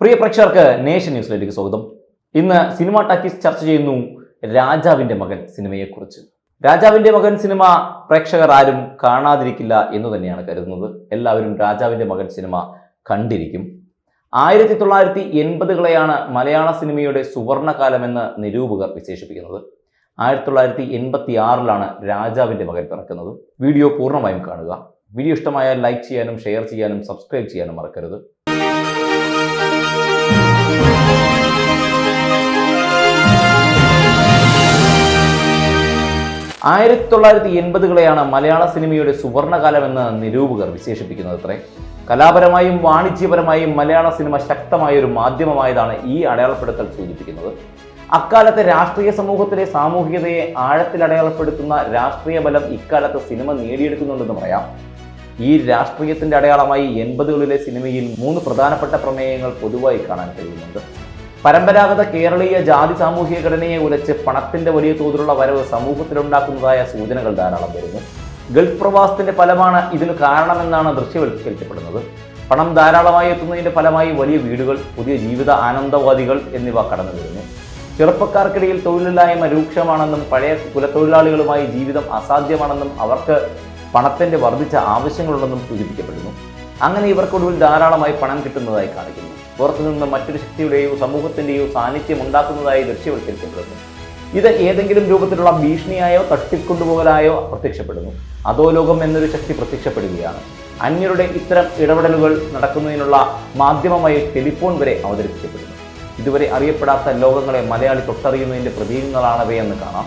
പ്രിയ പ്രേക്ഷകർക്ക് നേഷൻ ന്യൂസിലേക്ക് സ്വാഗതം. ഇന്ന് സിനിമ ടാക്കീസ് ചർച്ച ചെയ്യുന്നു രാജാവിന്റെ മകൻ സിനിമയെക്കുറിച്ച്. രാജാവിന്റെ മകൻ സിനിമ പ്രേക്ഷകർ ആരും കാണാതിരിക്കില്ല എന്ന് തന്നെയാണ് കരുതുന്നത്. എല്ലാവരും രാജാവിന്റെ മകൻ സിനിമ കണ്ടിരിക്കും. ആയിരത്തി തൊള്ളായിരത്തി എൺപതുകളെയാണ് മലയാള സിനിമയുടെ സുവർണകാലമെന്ന് നിരൂപകർ വിശേഷിപ്പിക്കുന്നത്. ആയിരത്തി തൊള്ളായിരത്തി എൺപത്തി ആറിലാണ് രാജാവിന്റെ മകൻ പിറക്കുന്നത്. വീഡിയോ പൂർണമായും കാണുക. വീഡിയോ ഇഷ്ടമായാൽ ലൈക്ക് ചെയ്യാനും ഷെയർ ചെയ്യാനും സബ്സ്ക്രൈബ് ചെയ്യാനും മറക്കരുത്. ആയിരത്തി തൊള്ളായിരത്തി എൺപതുകളെയാണ് മലയാള സിനിമയുടെ സുവർണകാലമെന്ന് നിരൂപകർ വിശേഷിപ്പിക്കുന്നത് അത്രേ. കലാപരമായും വാണിജ്യപരമായും മലയാള സിനിമ ശക്തമായ ഒരു മാധ്യമമായതാണ് ഈ അടയാളപ്പെടുത്തൽ സൂചിപ്പിക്കുന്നത്. അക്കാലത്തെ രാഷ്ട്രീയ സമൂഹത്തിലെ സാമൂഹികതയെ ആഴത്തിൽ അടയാളപ്പെടുത്തുന്ന രാഷ്ട്രീയ ബലം ഇക്കാലത്ത് സിനിമ നേടിയെടുക്കുന്നുണ്ടെന്ന് പറയാം. ഈ രാഷ്ട്രീയത്തിന്റെ അടയാളമായി എൺപതുകളിലെ സിനിമയിൽ മൂന്ന് പ്രധാനപ്പെട്ട പ്രമേയങ്ങൾ പൊതുവായി കാണാൻ കഴിയുന്നുണ്ട്. പരമ്പരാഗത കേരളീയ ജാതി സാമൂഹിക ഘടനയെ ഉലച്ച് പണത്തിന്റെ വലിയ തോതിലുള്ള വരവ് സമൂഹത്തിലുണ്ടാക്കുന്നതായ സൂചനകൾ ധാരാളം വരുന്നു. ഗൾഫ് പ്രവാസത്തിന്റെ ഫലമാണ് ഇതിന് കാരണമെന്നാണ് ദൃശ്യവൽക്കരിക്കപ്പെടുന്നത്. പണം ധാരാളമായി എത്തുന്നതിന്റെ ഫലമായി വലിയ വീടുകൾ പുതിയ ജീവിത ആനന്ദവാദികൾ എന്നിവ കടന്നു വരുന്നു. ചെറുപ്പക്കാർക്കിടയിൽ തൊഴിലില്ലായ്മ രൂക്ഷമാണെന്നും പഴയ കുലത്തൊഴിലാളികളുമായി ജീവിതം അസാധ്യമാണെന്നും അവർക്ക് പണത്തിന്റെ വർദ്ധിച്ച ആവശ്യങ്ങളുണ്ടെന്നും സൂചിപ്പിക്കപ്പെടുന്നു. അങ്ങനെ ഇവർക്കൊടുവിൽ ധാരാളമായി പണം കിട്ടുന്നതായി കാണിക്കുന്നു. പുറത്തുനിന്ന് മറ്റൊരു ശക്തിയുടെയോ സമൂഹത്തിന്റെയോ സാന്നിധ്യം ഉണ്ടാക്കുന്നതായി ദൃശ്യവൽക്കരിക്കപ്പെടുന്നു. ഇത് ഏതെങ്കിലും രൂപത്തിലുള്ള ഭീഷണിയായോ തട്ടിക്കൊണ്ടുപോകലായോ പ്രത്യക്ഷപ്പെടുന്നു. അധോലോകം എന്നൊരു ശക്തി പ്രത്യക്ഷപ്പെടുകയാണ്. അന്യരുടെ ഇത്തരം ഇടപെടലുകൾ നടക്കുന്നതിനുള്ള മാധ്യമമായി ടെലിഫോൺ വരെ അവതരിപ്പിക്കപ്പെടുന്നു. ഇതുവരെ അറിയപ്പെടാത്ത ലോകങ്ങളെ മലയാളി തൊട്ടറിയുന്നതിന്റെ പ്രതീകങ്ങളാണവയെന്ന് കാണാം.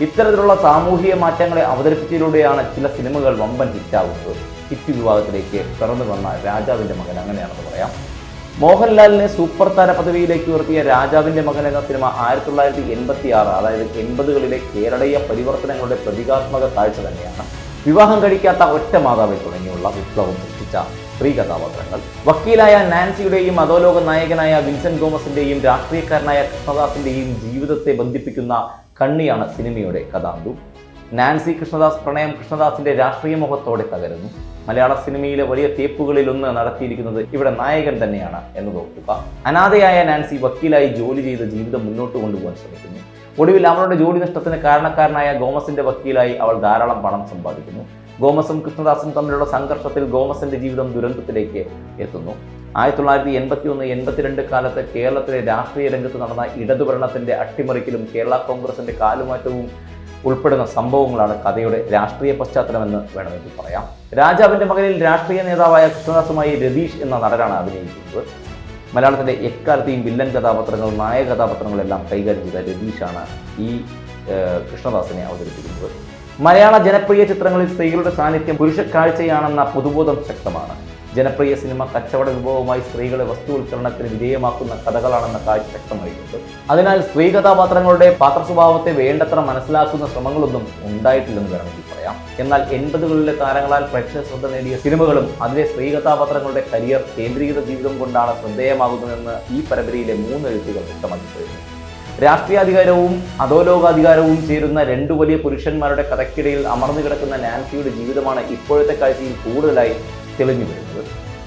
ഇത്തരത്തിലുള്ള സാമൂഹിക മാറ്റങ്ങളെ അവതരിപ്പിച്ചതിലൂടെയാണ് ചില സിനിമകൾ വമ്പൻ ഹിറ്റാവുന്നത് ഹിറ്റ് വിഭാഗത്തിലേക്ക് പിറന്നു വന്ന രാജാവിന്റെ മകൻ അങ്ങനെയാണെന്ന് പറയാം. മോഹൻലാലിനെ സൂപ്പർ താര പദവിയിലേക്ക് ഉയർത്തിയ രാജാവിന്റെ മകൻ എന്ന സിനിമ ആയിരത്തി തൊള്ളായിരത്തി എൺപത്തി ആറ് അതായത് എൺപതുകളിലെ കേരളീയ പരിവർത്തനങ്ങളുടെ പ്രതീകാത്മക കാഴ്ച തന്നെയാണ്. വിവാഹം കഴിക്കാത്ത ഒറ്റ മാതാവിൽ തുടങ്ങിയുള്ള വിപ്ലവം സൃഷ്ടിച്ച സ്ത്രീ കഥാപാത്രങ്ങൾ. വക്കീലായ നാൻസിയുടെയും അധോലോക നായകനായ വിൻസെന്റ് തോമസിന്റെയും രാഷ്ട്രീയക്കാരനായ കൃഷ്ണദാസിന്റെയും ജീവിതത്തെ ബന്ധിപ്പിക്കുന്ന കണ്ണിയാണ് സിനിമയുടെ കഥാന്തു നാൻസി കൃഷ്ണദാസ് പ്രണയം കൃഷ്ണദാസിന്റെ രാഷ്ട്രീയ മുഖത്തോടെ തകരുന്നു. മലയാള സിനിമയിലെ വലിയ തേപ്പുകളിൽ ഒന്ന് നടത്തിയിരിക്കുന്നത് ഇവിടെ നായകൻ തന്നെയാണ് എന്ന് നോക്കുക അനാഥയായ നാൻസി വക്കീലായി ജോലി ചെയ്ത് ജീവിതം മുന്നോട്ട് കൊണ്ടുപോകാൻ ശ്രമിക്കുന്നു. ഒടുവിൽ അവളുടെ ജോലി നഷ്ടത്തിന് കാരണക്കാരനായ ഗോമസിന്റെ വക്കീലായി അവൾ ധാരാളം പണം സമ്പാദിക്കുന്നു. ഗോമസും കൃഷ്ണദാസും തമ്മിലുള്ള സംഘർഷത്തിൽ ഗോമസിന്റെ ജീവിതം ദുരന്തത്തിലേക്ക് എത്തുന്നു. ആയിരത്തി തൊള്ളായിരത്തി എൺപത്തി ഒന്ന് എൺപത്തിരണ്ട് കാലത്ത് കേരളത്തിലെ രാഷ്ട്രീയ രംഗത്ത് നടന്ന ഇടതുഭരണത്തിന്റെ അട്ടിമറിക്കലും കേരള കോൺഗ്രസിന്റെ കാലുമാറ്റവും ഉൾപ്പെടുന്ന സംഭവങ്ങളാണ് കഥയുടെ രാഷ്ട്രീയ പശ്ചാത്തലമെന്ന് വേണമെങ്കിൽ പറയാം. രാജാവിന്റെ മകനിൽ രാഷ്ട്രീയ നേതാവായ കൃഷ്ണദാസുമായി രതീഷ് എന്ന നടനാണ് അഭിനയിക്കുന്നത്. മലയാളത്തിലെ എക്കാലത്തെയും വില്ലൻ കഥാപാത്രങ്ങൾ നായക കഥാപാത്രങ്ങളെല്ലാം കൈകാര്യം ചെയ്ത രതീഷാണ് ഈ കൃഷ്ണദാസിനെ അവതരിപ്പിക്കുന്നത്. മലയാള ജനപ്രിയ ചിത്രങ്ങളിൽ സ്ത്രീകളുടെ സാന്നിധ്യം പുരുഷ കാഴ്ചയാണെന്ന പൊതുബോധം ശക്തമാണ്. ജനപ്രിയ സിനിമ കച്ചവട വിഭവമായി സ്ത്രീകളെ വസ്തുവൽക്കരണത്തിന് വിധേയമാക്കുന്ന കഥകളാണെന്ന കാഴ്ച വ്യക്തമായിട്ടുണ്ട്. അതിനാൽ സ്ത്രീ കഥാപാത്രങ്ങളുടെ പാത്രസ്വഭാവത്തെ വേണ്ടത്ര മനസ്സിലാക്കുന്ന ശ്രമങ്ങളൊന്നും ഉണ്ടായിട്ടില്ലെന്ന് വേണമെങ്കിൽ പറയാം. എന്നാൽ എൺപതുകളിലെ താരങ്ങളാൽ പ്രേക്ഷക ശ്രദ്ധ നേടിയ സിനിമകളും അതിലെ സ്ത്രീ കഥാപാത്രങ്ങളുടെ കരിയർ കേന്ദ്രീകൃത ജീവിതം കൊണ്ടാണ് ശ്രദ്ധേയമാകുന്നതെന്ന് ഈ പരമ്പരയിലെ മൂന്ന് എഴുത്തുകൾ വ്യക്തമാക്കി കഴിഞ്ഞു രാഷ്ട്രീയാധികാരവും അധോലോകാധികാരവും ചേരുന്ന രണ്ടു വലിയ പുരുഷന്മാരുടെ കഥയ്ക്കിടയിൽ അമർന്നു കിടക്കുന്ന നാൻസിയുടെ ജീവിതമാണ് ഇപ്പോഴത്തെ കാഴ്ചയിൽ കൂടുതലായി തെളിഞ്ഞു വരുന്നത്.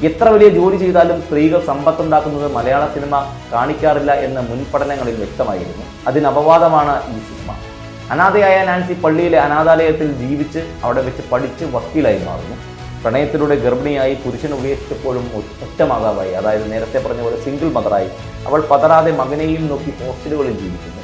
എത്ര വലിയ ജോലി ചെയ്താലും സ്ത്രീകൾ സമ്പത്തുണ്ടാക്കുന്നത് മലയാള സിനിമ കാണിക്കാറില്ല എന്ന മുൻപഠനങ്ങളിൽ വ്യക്തമായിരുന്നു. അതിന് അപവാദമാണ് ഈ സിനിമ. അനാഥയായ നാൻസി പള്ളിയിലെ അനാഥാലയത്തിൽ ജീവിച്ച് അവിടെ വെച്ച് പഠിച്ച് വക്കീലായി മാറുന്നു. പ്രണയത്തിലൂടെ ഗർഭിണിയായി പുരുഷൻ ഉപേക്ഷിച്ചപ്പോഴും ഒറ്റ മാതാവായി അതായത് നേരത്തെ പറഞ്ഞ പോലെ സിംഗിൾ മദറായി അവൾ പതറാതെ മകനെയും നോക്കി ഹോസ്റ്റലുകളിൽ ജീവിക്കുന്നു.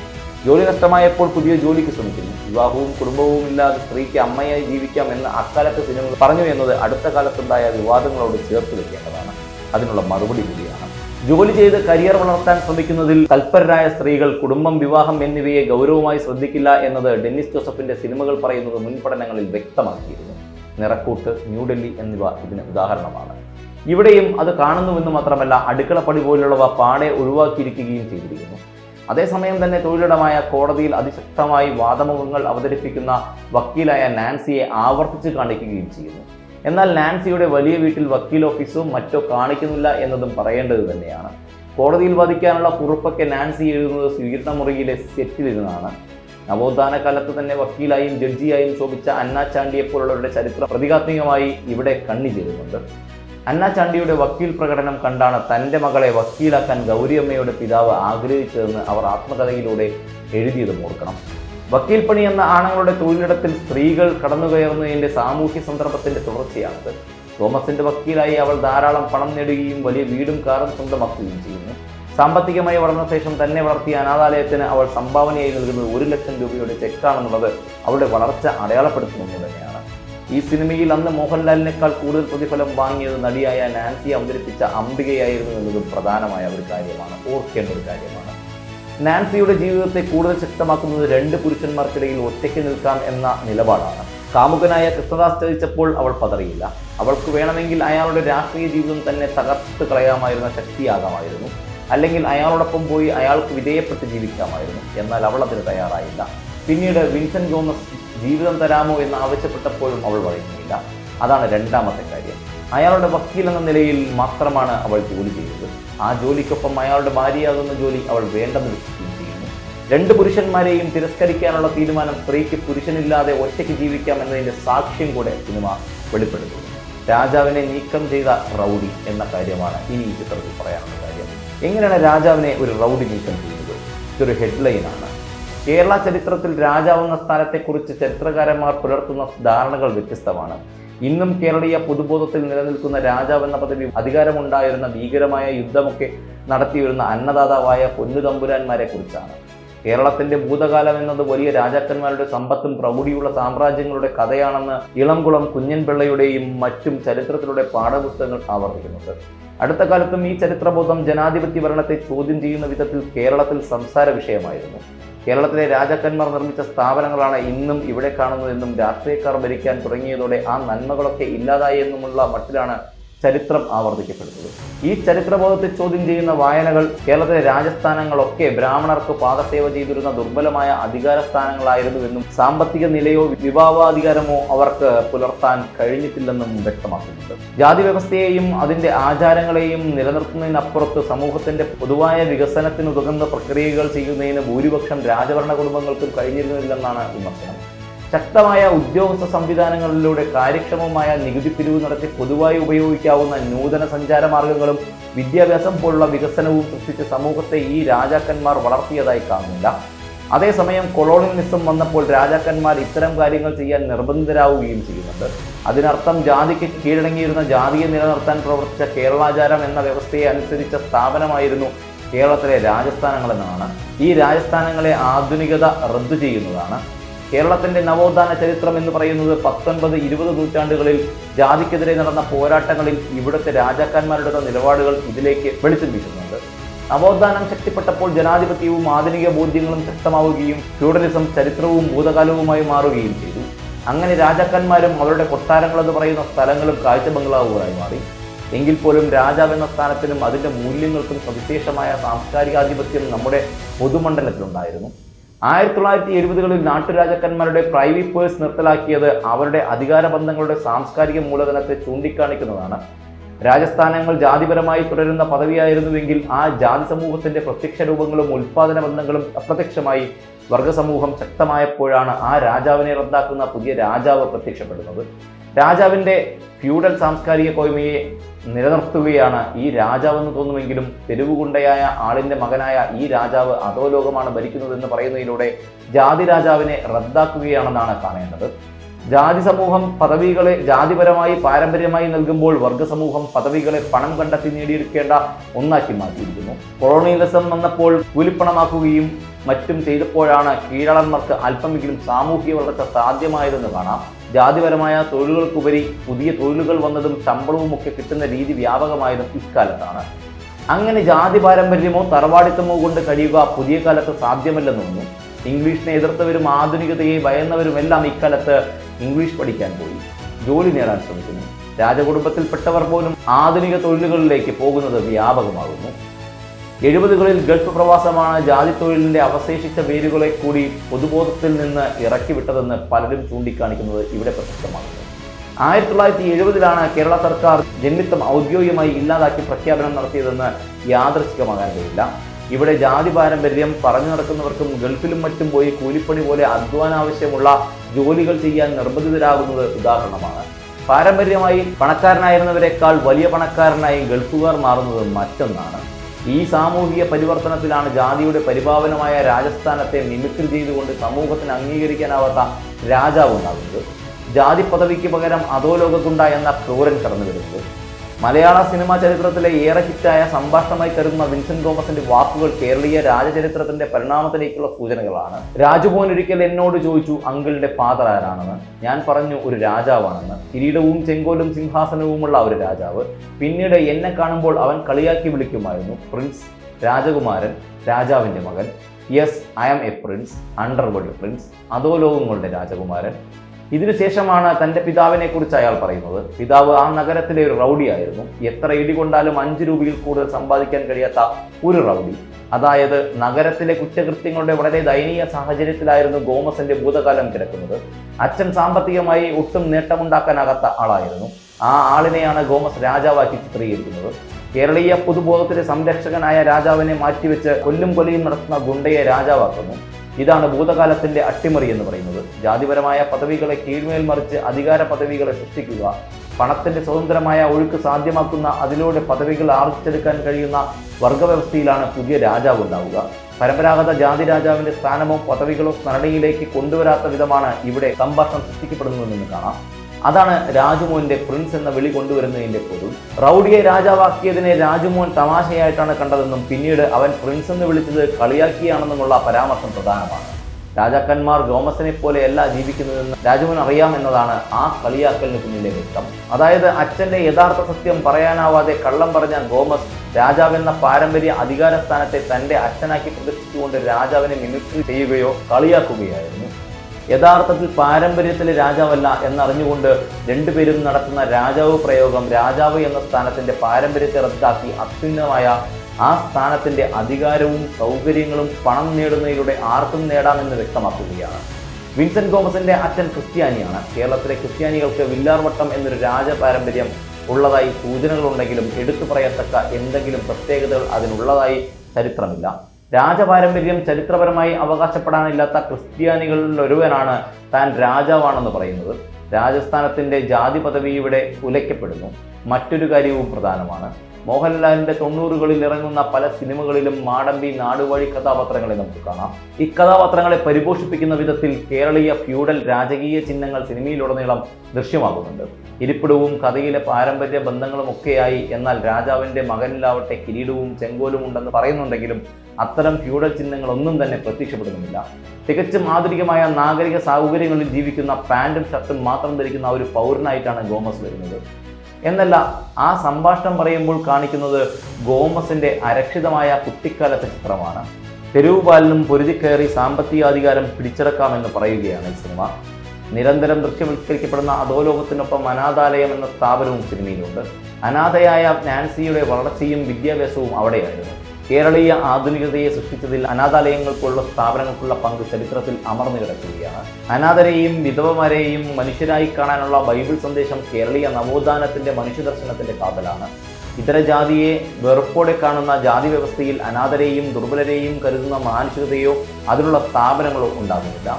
ജോലി നഷ്ടമായപ്പോൾ പുതിയ ജോലിക്ക് ശ്രമിക്കുന്നു. വിവാഹവും കുടുംബവും ഇല്ലാതെ സ്ത്രീക്ക് അമ്മയായി ജീവിക്കാം എന്ന് അക്കാലത്തെ സിനിമകൾ പറഞ്ഞു എന്നത് അടുത്ത കാലത്തുണ്ടായ വിവാദങ്ങളോട് ചേർത്ത് വെക്കേണ്ടതാണ്. അതിനുള്ള മറുപടി കൂടിയാണ്. ജോലി ചെയ്ത് കരിയർ വളർത്താൻ ശ്രമിക്കുന്നതിൽ തൽപരരായ സ്ത്രീകൾ കുടുംബം വിവാഹം എന്നിവയെ ഗൗരവമായി ശ്രദ്ധിക്കില്ല എന്നത് ഡെന്നിസ് ജോസഫിന്റെ സിനിമകൾ പറയുന്നത് മുൻപഠനങ്ങളിൽ വ്യക്തമാക്കിയിരുന്നു. നിറക്കൂട്ട് ന്യൂഡൽഹി എന്നിവ ഇതിന് ഉദാഹരണമാണ്. ഇവിടെയും അത് കാണുന്നുവെന്ന് മാത്രമല്ല അടുക്കളപ്പടി പോലുള്ളവ പാടെ ഒഴിവാക്കിയിരിക്കുകയും ചെയ്തിരിക്കുന്നു. അതേസമയം തന്നെ തൊഴിലിടമായ കോടതിയിൽ അതിശക്തമായി വാദമുഖങ്ങൾ അവതരിപ്പിക്കുന്ന വക്കീലായ നാൻസിയെ ആവർത്തിച്ച് കാണിക്കുകയും ചെയ്യുന്നു. എന്നാൽ നാൻസിയുടെ വലിയ വീട്ടിൽ വക്കീൽ ഓഫീസോ മറ്റോ കാണിക്കുന്നില്ല എന്നതും പറയേണ്ടത് തന്നെയാണ്. കോടതിയിൽ വധിക്കാനുള്ള കുറിപ്പൊക്കെ നാൻസി എഴുതുന്നത് സ്വീകരണ മുറിയിലെ സെറ്റിലിരുന്നാണ്. നവോത്ഥാന കാലത്ത് തന്നെ വക്കീലായും ജഡ്ജിയായും ശോഭിച്ച അന്ന ചാണ്ടിയെ പോലുള്ളവരുടെ ചരിത്രം പ്രതീകാത്മകമായി ഇവിടെ കണ്ണി ചേരുന്നുണ്ട് അന്ന ചാണ്ടിയുടെ വക്കീൽ പ്രകടനം കണ്ടാണ് തന്റെ മകളെ വക്കീലാക്കാൻ ഗൗരിയമ്മയുടെ പിതാവ് ആഗ്രഹിച്ചതെന്ന് അവർ ആത്മകഥയിലൂടെ എഴുതിയത് ഓർക്കണം. വക്കീൽ പണി എന്ന ആണുങ്ങളുടെ തൊഴിലിടത്തിൽ സ്ത്രീകൾ കടന്നുകയറുന്നതിന്റെ സാമൂഹ്യ സന്ദർഭത്തിന്റെ തുടർച്ചയാണിത്. തോമസിന്റെ വക്കീലായി അവൾ ധാരാളം പണം നേടുകയും വലിയ വീടും കാറും സ്വന്തമാക്കുകയും ചെയ്യുന്നു. സാമ്പത്തികമായി വളർന്ന ശേഷം തന്നെ വളർത്തിയ അനാഥാലയത്തിന് അവൾ സംഭാവനയായി നൽകുന്നത് ഒരു ലക്ഷം രൂപയുടെ ചെക്കാണെന്നുള്ളത് അവളുടെ വളർച്ച അടയാളപ്പെടുത്തുന്നു തന്നെയാണ്. ഈ സിനിമയിൽ അന്ന് മോഹൻലാലിനേക്കാൾ കൂടുതൽ പ്രതിഫലം വാങ്ങിയത് നടിയായ നാൻസി അവതരിപ്പിച്ച അംബികയായിരുന്നു എന്നതും പ്രധാനമായ ഒരു കാര്യമാണ് ഓർക്കേണ്ട ഒരു കാര്യമാണ്. നാൻസിയുടെ ജീവിതത്തെ കൂടുതൽ ശക്തമാക്കുന്നത് രണ്ട് പുരുഷന്മാർക്കിടയിൽ ഒറ്റയ്ക്ക് നിൽക്കാം എന്ന നിലപാടാണ്. കാമുകനായ കൃഷ്ണദാസ് ചതിച്ചപ്പോൾ അവൾ പതറിയില്ല. അവൾക്ക് വേണമെങ്കിൽ അയാളുടെ രാഷ്ട്രീയ ജീവിതം തന്നെ തകർത്ത് കളയാമായിരുന്ന ശക്തിയാകാമായിരുന്നു. അല്ലെങ്കിൽ അയാളോടൊപ്പം പോയി അയാൾക്ക് വിധേയപ്പെട്ട് ജീവിക്കാമായിരുന്നു. എന്നാൽ അവൾ അതിന് തയ്യാറായില്ല. പിന്നീട് വിൻസെന്റ് ജോമസ് ജീവിതം തരാമോ എന്ന് ആവശ്യപ്പെട്ടപ്പോഴും അവൾ വഴങ്ങിയില്ല അതാണ് രണ്ടാമത്തെ കാര്യം. അയാളുടെ വക്കീൽ എന്ന നിലയിൽ മാത്രമാണ് അവൾ ജോലി ചെയ്തത്. ആ ജോലിക്കൊപ്പം അയാളുടെ ഭാര്യയാകുന്ന ജോലി അവൾ വേണ്ടെന്ന് വെക്കുകയും ചെയ്യുന്നു. രണ്ട് പുരുഷന്മാരെയും തിരസ്കരിക്കാനുള്ള തീരുമാനം സ്ത്രീക്ക് പുരുഷനില്ലാതെ ഒറ്റയ്ക്ക് ജീവിക്കാം എന്നതിന്റെ സാക്ഷ്യം കൂടെ സിനിമ വെളിപ്പെടുത്തുന്നു. രാജാവിനെ നീക്കം ചെയ്ത റൗഡി എന്ന കാര്യമാണ് ഇനി ഈ ചിത്രത്തിൽ പറയാനുള്ള കാര്യം. എങ്ങനെയാണ് രാജാവിനെ ഒരു റൗഡി നീക്കം ചെയ്യുന്നത് ഇതൊരു ഹെഡ്ലൈനാണ്. കേരള ചരിത്രത്തിൽ രാജാവെന്ന സ്ഥാനത്തെക്കുറിച്ച് ചരിത്രകാരന്മാർ പുലർത്തുന്ന ധാരണകൾ വ്യത്യസ്തമാണ്. ഇന്നും കേരളീയ പൊതുബോധത്തിൽ നിലനിൽക്കുന്ന രാജാവെന്ന പദവി അധികാരമുണ്ടായിരുന്ന ഭീകരമായ യുദ്ധമൊക്കെ നടത്തിവരുന്ന അന്നദാതാവായ പൊന്നുതമ്പുരാന്മാരെ കുറിച്ചാണ്. കേരളത്തിന്റെ ഭൂതകാലം എന്നത് വലിയ രാജാക്കന്മാരുടെ സമ്പത്തും പ്രൗഢിയുള്ള സാമ്രാജ്യങ്ങളുടെ കഥയാണെന്ന് ഇളംകുളം കുഞ്ഞൻപിള്ളയുടെയും മറ്റും ചരിത്രത്തിലൂടെ പാഠപുസ്തകങ്ങൾ ആവർത്തിക്കുന്നുണ്ട്. അടുത്ത കാലത്തും ഈ ചരിത്രബോധം ജനാധിപത്യ ഭരണത്തെ ചോദ്യം ചെയ്യുന്ന വിധത്തിൽ കേരളത്തിൽ സംസാര വിഷയമായിരുന്നു. കേരളത്തിലെ രാജാക്കന്മാർ നിർമ്മിച്ച സ്ഥാപനങ്ങളാണ് ഇന്നും ഇവിടെ കാണുന്നതെന്നും രാഷ്ട്രീയക്കാർ ഭരിക്കാൻ തുടങ്ങിയതോടെ ആ നന്മകളൊക്കെ ഇല്ലാതായി എന്നുമുള്ള മട്ടിലാണ് ചരിത്രം ആവർത്തിക്കപ്പെടുന്നത്. ഈ ചരിത്രബോധത്തെ ചോദ്യം ചെയ്യുന്ന വായനകൾ കേരളത്തിലെ രാജസ്ഥാനങ്ങളൊക്കെ ബ്രാഹ്മണർക്ക് പാദസേവ ചെയ്തിരുന്ന ദുർബലമായ അധികാര സ്ഥാനങ്ങളായിരുന്നുവെന്നും സാമ്പത്തിക നിലയോ വിഭാവാധികാരമോ അവർക്ക് പുലർത്താൻ കഴിഞ്ഞിട്ടില്ലെന്നും വ്യക്തമാക്കുന്നുണ്ട്. ജാതി വ്യവസ്ഥയെയും അതിന്റെ ആചാരങ്ങളെയും നിലനിർത്തുന്നതിനപ്പുറത്ത് സമൂഹത്തിന്റെ പൊതുവായ വികസനത്തിന് ഉതകുന്ന പ്രക്രിയകൾ ചെയ്യുന്നതിന് ഭൂരിപക്ഷം രാജഭരണ കുടുംബങ്ങൾക്കും കഴിഞ്ഞിരുന്നില്ലെന്നാണ് വിമർശനം. ശക്തമായ ഉദ്യോഗസ്ഥ സംവിധാനങ്ങളിലൂടെ കാര്യക്ഷമമായ നികുതി പിരിവ് നടത്തി പൊതുവായി ഉപയോഗിക്കാവുന്ന നൂതന സഞ്ചാര മാർഗങ്ങളും വിദ്യാഭ്യാസം പോലുള്ള വികസനവും സൃഷ്ടിച്ച് സമൂഹത്തെ ഈ രാജാക്കന്മാർ വളർത്തിയതായി കാണുന്നില്ല. അതേസമയം കൊളോണിയലിസം വന്നപ്പോൾ രാജാക്കന്മാർ ഇത്തരം കാര്യങ്ങൾ ചെയ്യാൻ നിർബന്ധിതരാവുകയും ചെയ്യുന്നുണ്ട്. അതിനർത്ഥം ജാതിക്ക് കീഴടങ്ങിയിരുന്ന ജാതിയെ നിലനിർത്താൻ പ്രവർത്തിച്ച കേരളാചാരം എന്ന വ്യവസ്ഥയെ അനുസരിച്ച സ്ഥാപനമായിരുന്നു കേരളത്തിലെ രാജസ്ഥാനങ്ങളെന്നാണ്. ഈ രാജസ്ഥാനങ്ങളെ ആധുനികത റദ്ദു ചെയ്യുന്നതാണ്. കേരളത്തിന്റെ നവോത്ഥാന ചരിത്രം എന്ന് പറയുന്നത് പത്തൊൻപത് ഇരുപത് നൂറ്റാണ്ടുകളിൽ ജാതിക്കെതിരെ നടന്ന പോരാട്ടങ്ങളിൽ ഇവിടുത്തെ രാജാക്കന്മാരുടെ നിലപാടുകൾ ഇതിലേക്ക് വെളിച്ചം വീശുന്നുണ്ട് നവോത്ഥാനം ശക്തിപ്പെട്ടപ്പോൾ ജനാധിപത്യവും ആധുനിക ബോധ്യങ്ങളും ശക്തമാവുകയും ഫ്യൂഡലിസം ചരിത്രവും ഭൂതകാലവുമായി മാറുകയും ചെയ്തു. അങ്ങനെ രാജാക്കന്മാരും അവരുടെ കൊട്ടാരങ്ങൾ എന്ന് പറയുന്ന സ്ഥലങ്ങളും കാഴ്ച ബംഗ്ലാവുകളായി മാറി. എങ്കിൽ പോലും രാജാവ് എന്ന സ്ഥാനത്തിനും അതിന്റെ മൂല്യങ്ങൾക്കും സവിശേഷമായ സാംസ്കാരികാധിപത്യം നമ്മുടെ പൊതുമണ്ഡലത്തിലുണ്ടായിരുന്നു. ആയിരത്തി തൊള്ളായിരത്തി എഴുപതുകളിൽ നാട്ടുരാജാക്കന്മാരുടെ പ്രൈവറ്റ് പേഴ്സ് നിർത്തലാക്കിയത് അവരുടെ അധികാര ബന്ധങ്ങളുടെ സാംസ്കാരിക മൂലധനത്തെ ചൂണ്ടിക്കാണിക്കുന്നതാണ്. രാജസ്ഥാനങ്ങൾ ജാതിപരമായി തുടരുന്ന പദവിയായിരുന്നുവെങ്കിൽ ആ ജാതി സമൂഹത്തിന്റെ പ്രത്യക്ഷ രൂപങ്ങളും ഉൽപാദന ബന്ധങ്ങളും അപ്രത്യക്ഷമായി വർഗസമൂഹം ശക്തമായപ്പോഴാണ് ആ രാജാവിനെ റദ്ദാക്കുന്ന പുതിയ രാജാവ് പ്രത്യക്ഷപ്പെടുന്നത്. രാജാവിന്റെ ഫ്യൂഡൽ സാംസ്കാരിക കോയ്മയെ നിലനിർത്തുകയാണ് ഈ രാജാവെന്ന് തോന്നുമെങ്കിലും തെരുവുകുണ്ടയായ ആളിന്റെ മകനായ ഈ രാജാവ് അധോലോകമാണ് ഭരിക്കുന്നതെന്ന് പറയുന്നതിലൂടെ ജാതി രാജാവിനെ റദ്ദാക്കുകയാണെന്നാണ് കാണേണ്ടത്. ജാതി സമൂഹം പദവികളെ ജാതിപരമായി പാരമ്പര്യമായി നൽകുമ്പോൾ വർഗസമൂഹം പദവികളെ പണം കണ്ടെത്തി നേടിയെടുക്കേണ്ട ഒന്നാക്കി മാറ്റിയിരിക്കുന്നു. കൊളോണിയലിസം വന്നപ്പോൾ കൂലിപ്പണമാക്കുകയും മറ്റും ചെയ്തപ്പോഴാണ് കീഴളന്മാർക്ക് അല്പമെങ്കിലും സാമൂഹിക വളർച്ച സാധ്യമായതെന്ന് കാണാം. ജാതിപരമായ തൊഴിലുകൾക്കുപരി പുതിയ തൊഴിലുകൾ വന്നതും ശമ്പളവും ഒക്കെ കിട്ടുന്ന രീതി വ്യാപകമായതും ഇക്കാലത്താണ്. അങ്ങനെ ജാതി പാരമ്പര്യമോ തറവാടിത്തമോ കൊണ്ട് കഴിയുക പുതിയ കാലത്ത് സാധ്യമല്ലെന്നൊന്നും ഇംഗ്ലീഷിനെ എതിർത്തവരും ആധുനികതയെ ഭയന്നവരുമെല്ലാം ഇക്കാലത്ത് ഇംഗ്ലീഷ് പഠിക്കാൻ പോയി. ജോലി നേടാൻ ശ്രമിക്കുന്നു. രാജകുടുംബത്തിൽപ്പെട്ടവർ പോലും ആധുനിക തൊഴിലുകളിലേക്ക് പോകുന്നത് വ്യാപകമാകുന്നു. എഴുപതുകളിൽ ഗൾഫ് പ്രവാസമാണ് ജാതി തൊഴിലിന്റെ അവശേഷിച്ച വേരുകളെ കൂടി പൊതുബോധത്തിൽ നിന്ന് ഇറക്കി വിട്ടതെന്ന് പലരും ചൂണ്ടിക്കാണിക്കുന്നത് ഇവിടെ പ്രസക്തമാണ്. ആയിരത്തി തൊള്ളായിരത്തി എഴുപതിലാണ് കേരള സർക്കാർ ജന്മിത്തം ഔദ്യോഗികമായി ഇല്ലാതാക്കി പ്രഖ്യാപനം നടത്തിയതെന്ന് യാദൃശ്ചികമാകാൻ കഴിയില്ല. ഇവിടെ ജാതി പാരമ്പര്യം പറഞ്ഞു നടക്കുന്നവർക്കും ഗൾഫിലും മറ്റും പോയി കൂലിപ്പണി പോലെ അധ്വാനാവശ്യമുള്ള ജോലികൾ ചെയ്യാൻ നിർബന്ധിതരാകുന്നത് ഉദാഹരണമാണ്. പാരമ്പര്യമായി പണക്കാരനായിരുന്നവരെക്കാൾ വലിയ പണക്കാരനായി ഗൾഫുകാർ മാറുന്നത് മറ്റൊന്നാണ്. ഈ സാമൂഹിക പരിവർത്തനത്തിലാണ് ജാതിയുടെ പരിപാവനമായ രാജസ്ഥാനത്തെ മിമിക്രി ചെയ്തുകൊണ്ട് സമൂഹത്തിന് അംഗീകരിക്കാനാവാത്ത രാജാവ് ഉണ്ടാകുന്നത്. ജാതി പദവിക്ക് പകരം അധോലോകഗുണ്ട എന്ന ക്രൂരൻ കടന്നു വരുന്നത് മലയാള സിനിമാ ചരിത്രത്തിലെ ഏറെ ഹിറ്റായ സംഭാഷണമായി കരുതുന്ന വിൻസെന്റ് തോമസിന്റെ വാക്കുകൾ കേരളീയ രാജചരിത്രത്തിന്റെ പരിണാമത്തിലേക്കുള്ള സൂചനകളാണ്. രാജുമോൻ ഒരിക്കൽ എന്നോട് ചോദിച്ചു അങ്കിളിന്റെ ഫാദർ ആരാണെന്ന്? ഞാൻ പറഞ്ഞു ഒരു രാജാവാണെന്ന്. കിരീടവും ചെങ്കോലും സിംഹാസനവുമുള്ള ഒരു രാജാവ് പിന്നീട് എന്നെ കാണുമ്പോൾ അവൻ കളിയാക്കി വിളിക്കുമായിരുന്നു. പ്രിൻസ് രാജകുമാരൻ രാജാവിന്റെ മകൻ. Yes I am a prince underworld prince അതോ ലോകങ്ങളുടെ രാജകുമാരൻ. ഇതിനുശേഷമാണ് തന്റെ പിതാവിനെ കുറിച്ച് അയാൾ പറയുന്നത്. പിതാവ് ആ നഗരത്തിലെ ഒരു റൗഡി ആയിരുന്നു. എത്ര ഇടി കൊണ്ടാലും അഞ്ച് രൂപയിൽ കൂടുതൽ സമ്പാദിക്കാൻ കഴിയാത്ത ഒരു റൗഡി. അതായത് നഗരത്തിലെ കുറ്റകൃത്യങ്ങളുടെ വളരെ ദയനീയ സാഹചര്യത്തിലായിരുന്നു ഗോമസിന്റെ ഭൂതകാലം കിടക്കുന്നത്. അച്ഛൻ സാമ്പത്തികമായി ഒട്ടും നേട്ടമുണ്ടാക്കാനാകാത്ത ആളായിരുന്നു. ആ ആളിനെയാണ് ഗോമസ് രാജാവാക്കി ചിത്രീകരിക്കുന്നത്. കേരളീയ പൊതുബോധത്തിലെ സംരക്ഷകനായ രാജാവിനെ മാറ്റിവെച്ച് കൊല്ലും കൊലയും നടത്തുന്ന ഗുണ്ടയെ രാജാവാക്കുന്നു. ഇതാണ് ഭൂതകാലത്തിന്റെ അട്ടിമറി എന്ന് പറയുന്നത്. ജാതിപരമായ പദവികളെ കീഴ്മേൽ മറിച്ച് അധികാര പദവികളെ സൃഷ്ടിക്കുക പണത്തിന്റെ സ്വതന്ത്രമായ ഒഴുക്ക് സാധ്യമാക്കുന്ന അതിലൂടെ പദവികൾ ആർജിച്ചെടുക്കാൻ കഴിയുന്ന വർഗവ്യവസ്ഥയിലാണ് പുതിയ രാജാവ് ഉണ്ടാവുക. പരമ്പരാഗത ജാതി രാജാവിന്റെ സ്ഥാനമോ പദവികളോ സ്മരണയിലേക്ക് കൊണ്ടുവരാത്ത വിധമാണ് ഇവിടെ സംഭാഷണം സൃഷ്ടിക്കപ്പെടുന്നതെന്ന് കാണാം. അതാണ് രാജുമോഹന്റെ പ്രിൻസ് എന്ന വിളി കൊണ്ടുവരുന്നതിന്റെ പൊരുൾ. റൗഡിയെ രാജാവാക്കിയതിനെ രാജുമോൻ തമാശയായിട്ടാണ് കണ്ടതെന്നും പിന്നീട് അവൻ പ്രിൻസ് എന്ന് വിളിച്ചത് കളിയാക്കിയാണെന്നുമുള്ള പരാമർശം പ്രധാനമാണ്. രാജാക്കന്മാർ ഗോമസിനെ പോലെയല്ല ജീവിക്കുന്നതെന്ന് രാജുമോൻ അറിയാമെന്നതാണ് ആ കളിയാക്കലിന് പിന്നിലെ വ്യക്തം. അതായത് അച്ഛന്റെ യഥാർത്ഥ സത്യം പറയാനാവാതെ കള്ളം പറഞ്ഞ ഗോമസ് രാജാവെന്ന പാരമ്പര്യ അധികാരസ്ഥാനത്തെ തന്റെ അച്ഛനാക്കി പ്രതിഷ്ഠിച്ചുകൊണ്ട് രാജാവിനെ മിമിക്രി ചെയ്യുകയോ കളിയാക്കുകയായിരുന്നു. യഥാർത്ഥത്തിൽ പാരമ്പര്യത്തിലെ രാജാവല്ല എന്നറിഞ്ഞുകൊണ്ട് രണ്ടുപേരും നടത്തുന്ന രാജാവ് പ്രയോഗം രാജാവ് എന്ന സ്ഥാനത്തിന്റെ പാരമ്പര്യത്തെ റദ്ദാക്കി അത്യുന്നതമായ ആ സ്ഥാനത്തിന്റെ അധികാരവും സൗകര്യങ്ങളും പണം നേടുന്നതിലൂടെ ആർക്കും നേടാമെന്ന് വ്യക്തമാക്കുകയാണ്. വിൻസെന്റ് തോമസിന്റെ അച്ഛൻ ക്രിസ്ത്യാനിയാണ്. കേരളത്തിലെ ക്രിസ്ത്യാനികൾക്ക് വില്ലാർവട്ടം എന്നൊരു രാജ പാരമ്പര്യം ഉള്ളതായി സൂചനകളുണ്ടെങ്കിലും എടുത്തു പറയത്തക്ക എന്തെങ്കിലും പ്രത്യേകതകൾ അതിനുള്ളതായി ചരിത്രമില്ല. രാജപാരമ്പര്യം ചരിത്രപരമായി അവകാശപ്പെടാനില്ലാത്ത ക്രിസ്ത്യാനികളിൽ ഒരുവനാണ് താൻ രാജാവാണെന്ന് പറയുന്നത്. രാജസ്ഥാനത്തിന്റെ ജാതി പദവി ഇവിടെ ഉലയ്ക്കപ്പെടുന്നു. മറ്റൊരു കാര്യവും പ്രധാനമാണ്. മോഹൻലാലിന്റെ തൊണ്ണൂറുകളിൽ ഇറങ്ങുന്ന പല സിനിമകളിലും മാടമ്പി നാടുവഴി കഥാപാത്രങ്ങളെ നമുക്ക് കാണാം. ഈ കഥാപാത്രങ്ങളെ പരിപോഷിപ്പിക്കുന്ന വിധത്തിൽ കേരളീയ ഫ്യൂഡൽ രാജകീയ ചിഹ്നങ്ങൾ സിനിമയിലുടനീളം ദൃശ്യമാകുന്നുണ്ട്. ഇരിപ്പിടവും കഥയിലെ പാരമ്പര്യ ബന്ധങ്ങളും ഒക്കെയായി എന്നാൽ രാജാവിന്റെ മകനിലാവട്ടെ കിരീടവും ചെങ്കോലും ഉണ്ടെന്ന് പറയുന്നുണ്ടെങ്കിലും അത്തരം ഫ്യൂഡൽ ചിഹ്നങ്ങളൊന്നും തന്നെ പ്രത്യക്ഷപ്പെടുന്നില്ല. തികച്ചും ആധുനികമായ നാഗരിക സൗകര്യങ്ങളിൽ ജീവിക്കുന്ന പാന്റും ഷർട്ടും മാത്രം ധരിക്കുന്ന ഒരു പൗരനായിട്ടാണ് ഗോമസ് വരുന്നത്. എന്നല്ല ആ സംഭാഷണം പറയുമ്പോൾ കാണിക്കുന്നത് ഗോമസിന്റെ അരക്ഷിതമായ കുട്ടിക്കാലത്തെ ചിത്രമാണ്. തെരുവുപാലിനും പൊരുതിക്കയറി സാമ്പത്തികാധികാരം പിടിച്ചെടുക്കാമെന്ന് പറയുകയാണ് ഈ സിനിമ. നിരന്തരം ദൃശ്യവൽക്കരിക്കപ്പെടുന്ന അധോലോകത്തിനൊപ്പം അനാഥാലയം എന്ന സ്ഥാപനവും സിനിമയിലുണ്ട്. അനാഥയായ നാൻസിയുടെ വളർച്ചയും വിദ്യാഭ്യാസവും അവിടെയായിരുന്നു. കേരളീയ ആധുനികതയെ സൃഷ്ടിച്ചതിൽ അനാഥാലയങ്ങൾക്കുള്ള സ്ഥാപനങ്ങൾക്കുള്ള പങ്ക് ചരിത്രത്തിൽ അമർന്നു കിടക്കുകയാണ്. അനാഥരെയും വിധവമാരെയും മനുഷ്യരായി കാണാനുള്ള ബൈബിൾ സന്ദേശം കേരളീയ നവോത്ഥാനത്തിന്റെ മനുഷ്യദർശനത്തിന്റെ കാതലാണ്. ഇതര ജാതിയെ വെറുപ്പോടെ കാണുന്ന ജാതി വ്യവസ്ഥയിൽ അനാഥരെയും ദുർബലരെയും കരുതുന്ന മാനുഷികതയോ അതിനുള്ള സ്ഥാപനങ്ങളോ ഉണ്ടാകുന്നില്ല.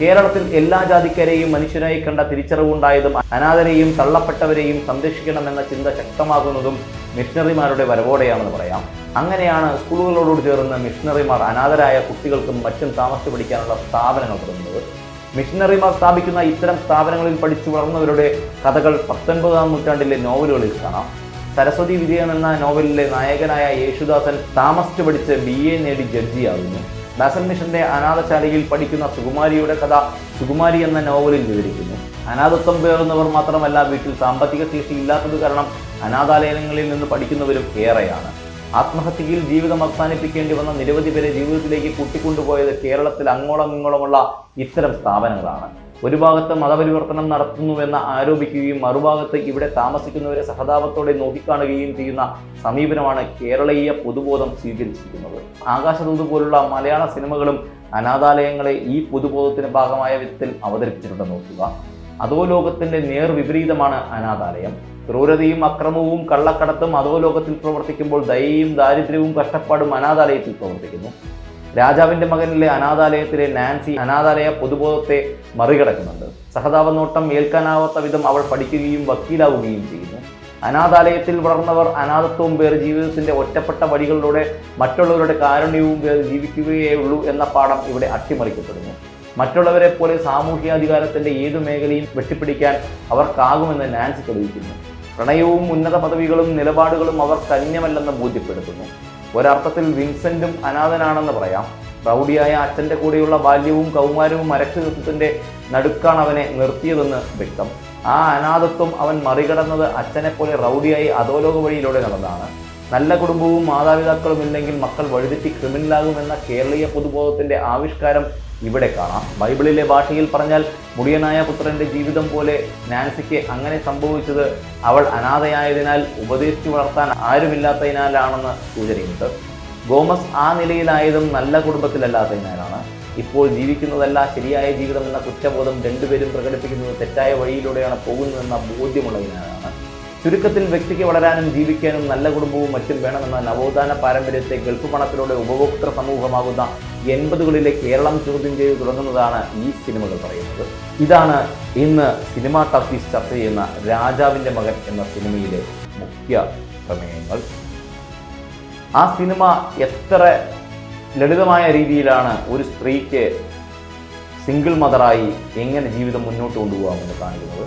കേരളത്തിൽ എല്ലാ ജാതിക്കാരെയും മനുഷ്യരായി കണ്ട തിരിച്ചറിവുണ്ടായതും അനാഥരെയും തള്ളപ്പെട്ടവരെയും സംരക്ഷിക്കണമെന്ന ചിന്ത ശക്തമാകുന്നതും മിഷണറിമാരുടെ വരവോടെയാണെന്ന് പറയാം. അങ്ങനെയാണ് സ്കൂളുകളോട് ചേർന്ന് മിഷണറിമാർ അനാഥരായ കുട്ടികൾക്കും മറ്റും താമസിച്ചു പഠിക്കാനുള്ള സ്ഥാപനങ്ങൾ തുടങ്ങുന്നത്. മിഷണറിമാർ സ്ഥാപിക്കുന്ന ഇത്തരം സ്ഥാപനങ്ങളിൽ പഠിച്ചു വളർന്നവരുടെ കഥകൾ പത്തൊൻപതാം നൂറ്റാണ്ടിലെ നോവലുകളിൽ കാണാം. സരസ്വതി വിജയൻ എന്ന നോവലിലെ നായകനായ യേശുദാസൻ താമസിച്ചു പഠിച്ച് ബി എ നേടി ജഡ്ജിയാകുന്നു. ബാസൽ മിഷന്റെ അനാഥശാലയിൽ പഠിക്കുന്ന സുകുമാരിയുടെ കഥ സുകുമാരി എന്ന നോവലിൽ വിവരിക്കുന്നു. അനാഥത്വം പേറുന്നവർ മാത്രമല്ല വീട്ടിൽ സാമ്പത്തിക ശേഷി ഇല്ലാത്തത് കാരണം അനാഥാലയങ്ങളിൽ നിന്ന് പഠിക്കുന്നവരും ഏറെയാണ്. ആത്മഹത്യയിൽ ജീവിതം അവസാനിപ്പിക്കേണ്ടി വന്ന നിരവധി പേരെ ജീവിതത്തിലേക്ക് കൂട്ടിക്കൊണ്ടുപോയത് കേരളത്തിൽ അങ്ങോളം ഇങ്ങോളമുള്ള ഇത്തരം സ്ഥാപനങ്ങളാണ്. ഒരു ഭാഗത്ത് മതപരിവർത്തനം നടത്തുന്നുവെന്ന് ആരോപിക്കുകയും മറുഭാഗത്ത് ഇവിടെ താമസിക്കുന്നവരെ സഹതാപത്തോടെ നോക്കിക്കാണുകയും ചെയ്യുന്ന സമീപനമാണ് കേരളീയ പൊതുബോധം സ്വീകരിച്ചിരിക്കുന്നത്. ആകാശദൂത് പോലുള്ള മലയാള സിനിമകളും അനാഥാലയങ്ങളെ ഈ പൊതുബോധത്തിന് ഭാഗമായ വിധത്തിൽ അവതരിപ്പിച്ചിട്ടുണ്ട് നോക്കുക. അതോ ലോകത്തിന്റെ നേർ വിപരീതമാണ് അനാഥാലയം. ക്രൂരതയും അക്രമവും കള്ളക്കടത്തും അതോ ലോകത്തിൽ പ്രവർത്തിക്കുമ്പോൾ ദയയും ദാരിദ്ര്യവും കഷ്ടപ്പാടും അനാഥാലയത്തിൽ പ്രവർത്തിക്കുന്നു. രാജാവിന്റെ മകനിലെ അനാഥാലയത്തിലെ നാൻസി അനാഥാലയ പൊതുബോധത്തെ മറികടക്കുന്നുണ്ട്. സഹതാപ നോട്ടം ഏൽക്കാനാവാത്ത വിധം അവൾ പഠിക്കുകയും വക്കീലാവുകയും ചെയ്യുന്നു. അനാഥാലയത്തിൽ വളർന്നവർ അനാഥത്വവും പേർ ജീവിതത്തിന്റെ ഒറ്റപ്പെട്ട വഴികളിലൂടെ മറ്റുള്ളവരുടെ കാരുണ്യവും പേർ ജീവിക്കുകയേ ഉള്ളൂ എന്ന പാഠം ഇവിടെ അട്ടിമറിക്കപ്പെടുന്നു. മറ്റുള്ളവരെ പോലെ സാമൂഹ്യാധികാരത്തിന്റെ ഏതു മേഖലയും വെട്ടിപ്പിടിക്കാൻ അവർക്കാകുമെന്ന് നാൻസി തെളിയിക്കുന്നു. പ്രണയവും ഉന്നത പദവികളും നിലപാടുകളും അവർ കന്യമല്ലെന്ന് ബോധ്യപ്പെടുത്തുന്നു. ഒരർത്ഥത്തിൽ വിൻസെന്റും അനാഥനാണെന്ന് പറയാം. റൗഡിയായ അച്ഛന്റെ കൂടെയുള്ള ബാല്യവും കൗമാരവും അരക്ഷിതത്വത്തിന്റെ നടുക്കാണ് അവനെ നിർത്തിയതെന്ന് വ്യക്തം. ആ അനാഥത്വം അവൻ മറികടന്നത് അച്ഛനെ പോലെ റൗഡിയായി അധോലോക വഴിയിലൂടെ നടന്നതാണ്. നല്ല കുടുംബവും മാതാപിതാക്കളും ഇല്ലെങ്കിൽ മക്കൾ വഴിതെറ്റി ക്രിമിനലാകുമെന്ന കേരളീയ പൊതുബോധത്തിന്റെ ആവിഷ്കാരം ഇവിടെ കാണാം. ബൈബിളിലെ ഭാഷയിൽ പറഞ്ഞാൽ മുടിയനായ പുത്രന്റെ ജീവിതം പോലെ നാൻസിക്ക് അങ്ങനെ സംഭവിച്ചത് അവൾ അനാഥയായതിനാൽ ഉപദേശിച്ചു വളർത്താൻ ആരുമില്ലാത്തതിനാലാണെന്ന് സൂചനയുണ്ട്. ഗോമസ് ആ നിലയിലായതും നല്ല കുടുംബത്തിലല്ലാത്തതിനാലാണ്. ഇപ്പോൾ ജീവിക്കുന്നതല്ല ശരിയായ ജീവിതം എന്ന കുറ്റബോധം രണ്ടുപേരും പ്രകടിപ്പിക്കുന്നത് തെറ്റായ വഴിയിലൂടെയാണ് പോകുന്നതെന്ന ബോധ്യമുള്ളതിനാലാണ്. ചുരുക്കത്തിൽ വ്യക്തിക്ക് വളരാനും ജീവിക്കാനും നല്ല കുടുംബവും മറ്റും വേണമെന്ന നവോത്ഥാന പാരമ്പര്യത്തെ ഗൾഫ് പണത്തിലൂടെ ഉപഭോക്തൃ സമൂഹമാകുന്ന എൺപതുകളിലെ കേരളം ചോദ്യം ചെയ്ത് തുടങ്ങുന്നതാണ് ഈ സിനിമകൾ പറയുന്നത്. ഇതാണ് ഇന്ന് സിനിമാ ടഫീസ് ചർച്ച ചെയ്യുന്ന രാജാവിന്റെ മകൻ എന്ന സിനിമയിലെ മുഖ്യ പ്രമേയങ്ങൾ. ആ സിനിമ എത്ര ലളിതമായ രീതിയിലാണ് ഒരു സ്ത്രീക്ക് സിംഗിൾ മദറായി എങ്ങനെ ജീവിതം മുന്നോട്ട് കൊണ്ടുപോകാമെന്ന് കാണിക്കുന്നത്.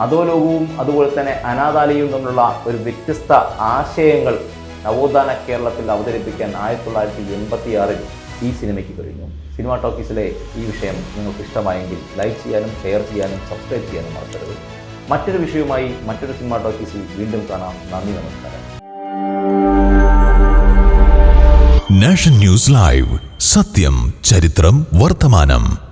അധോലോകവും അതുപോലെ തന്നെ അനാഥാലയവും തമ്മിലുള്ള ഒരു വ്യത്യസ്ത ആശയങ്ങൾ നവോത്ഥാന കേരളത്തിൽ അവതരിപ്പിക്കാൻ ആയിരത്തി തൊള്ളായിരത്തി എൺപത്തി ആറിൽ ഈ സിനിമയ്ക്ക് കഴിഞ്ഞു സിനിമ ടോക്കീസിലെ ഈ വിഷയം നിങ്ങൾക്ക് ഇഷ്ടമായെങ്കിൽ ലൈക്ക് ചെയ്യാനും ഷെയർ ചെയ്യാനും സബ്സ്ക്രൈബ് ചെയ്യാനും മറക്കരുത്. മറ്റൊരു വിഷയവുമായി മറ്റൊരു സിനിമ ടോക്കീസിൽ വീണ്ടും കാണാം. നന്ദി നമസ്കാരം. Nation news live. സത്യം ചരിത്രം വർത്തമാനം.